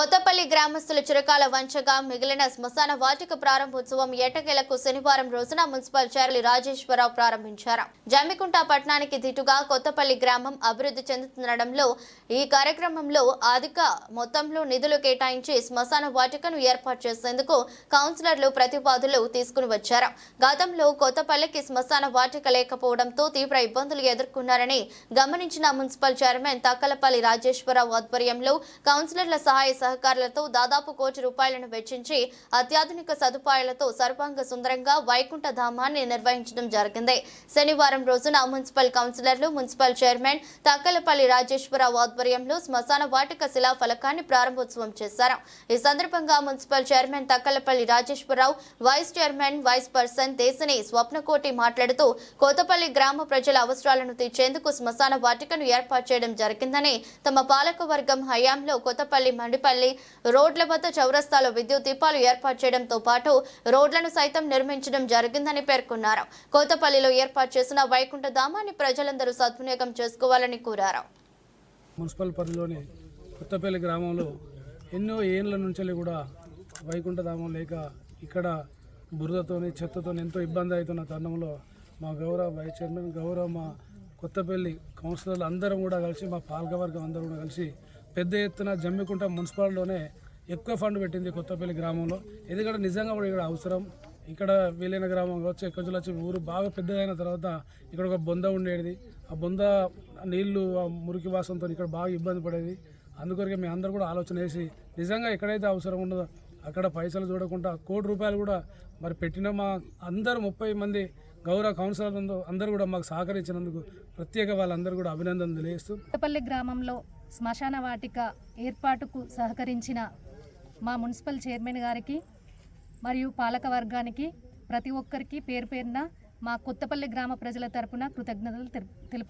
కొత్తపల్లి గ్రామస్తుల చిరకాల వంచగా మిగిలిన శ్మశాన వాటిక ప్రారంభోత్సవం ఎటకేలకు శనివారం రోజున మున్సిపల్ చైర్మన్ రాజేశ్వరరావు ప్రారంభించారు. జమ్మికుంట పట్టణానికి దిటుగా కొత్తపల్లి గ్రామం అభివృద్ధి చెందుతుండడంలో ఈ కార్యక్రమంలో అధిక మొత్తంలో నిధులు కేటాయించి శ్మశాన వాటికను ఏర్పాటు చేసేందుకు కౌన్సిలర్లు ప్రతిపాదులు తీసుకుని వచ్చారు. గతంలో కొత్తపల్లికి శ్మశాన వాటిక లేకపోవడంతో తీవ్ర ఇబ్బందులు ఎదుర్కొన్నారని గమనించిన మున్సిపల్ చైర్మన్ తక్కలపల్లి రాజేశ్వరరావు ఆధ్వర్యంలో కౌన్సిలర్ల సహాయ సహకారాలతో దాదాపు కోటి రూపాయలను వెచ్చించి అత్యాధునిక సదుపాయాలతో సర్వాంగ సుందరంగా వైకుంఠ ధామాన్ని నిర్వహించడం జరిగింది. శనివారం రోజున మున్సిపల్ కౌన్సిలర్లు మున్సిపల్ చైర్మన్ తక్కలపల్లి రాజేశ్వరరావు ఆధ్వర్యంలో శ్మశాన వాటిక శిలా ఫలకాన్ని ప్రారంభోత్సవం చేశారు. ఈ సందర్భంగా municipal chairman Takkalapalli Rajeshwararao vice chairman vice person Desani Swapnakoti మాట్లాడుతూ కోతపల్లి గ్రామ ప్రజల అవసరాలను తీర్చేందుకు శ్మశాన వాటికను ఏర్పాటు చేయడం జరిగిందని తమ పాలక వర్గం హయాంలో కొత్తపల్లి మండిపల్లి రోడ్ల వద్ద చౌరస్తాలో విద్యుత్ దీపాలు ఏర్పాటు చేయడంతో పాటు రోడ్లను సైతం నిర్మించడం జరిగిందని పేర్కొన్నారు. కోతపల్లిలో ఏర్పాటు చేసిన వైకుంఠ ధామాన్ని ప్రజలందరూ సద్వినియోగం చేసుకోవాలని కోరారు. మున్సిపల్ పరిధిలోని కొత్తపల్లి గ్రామంలో ఎన్నో ఏళ్ళ నుంచి కూడా వైకుంఠధామం లేక ఇక్కడ బురదతోని చెత్తతో ఎంతో ఇబ్బంది అవుతున్న తరుణంలో మా గౌరవ వైస్ చైర్మన్ గౌరవ మా కొత్తపల్లి కౌన్సిలర్లు అందరం కూడా కలిసి మా పాలకవర్గం అందరం కూడా కలిసి పెద్ద ఎత్తున జమ్మికుంట మున్సిపాలిటీలోనే ఎక్కువ ఫండ్ పెట్టింది కొత్తపల్లి గ్రామంలో. ఎందుకంటే నిజంగా కూడా ఇక్కడ అవసరం. ఇక్కడ వీలైన గ్రామం వచ్చి ఎక్కడి వచ్చి ఊరు బాగా పెద్దదైన తర్వాత ఇక్కడ ఒక బొంద ఉండేది. ఆ బొంద నీళ్ళు మురికి వాసనతో ఇక్కడ బాగా ఇబ్బంది పడేది. అందుకొరకే మేము అందరూ కూడా ఆలోచన వేసి నిజంగా ఎక్కడైతే అవసరం ఉండదో అక్కడ పైసలు చూడకుండా కోటి రూపాయలు కూడా మరి పెట్టిన మా అందరు ముప్పై మంది గౌరవ కౌన్సిలర్ అందరూ కూడా మాకు సహకరించినందుకు ప్రత్యేక వాళ్ళందరూ కూడా అభినందనలు తెలియజేస్తూ కొత్తపల్లి గ్రామంలో శ్మశాన వాటిక ఏర్పాటుకు సహకరించిన మా మున్సిపల్ చైర్మన్ గారికి మరియు పాలక వర్గానికి ప్రతి ఒక్కరికి పేరు పేరున మా కొత్తపల్లి గ్రామ ప్రజల తరపున కృతజ్ఞతలు తెలుపు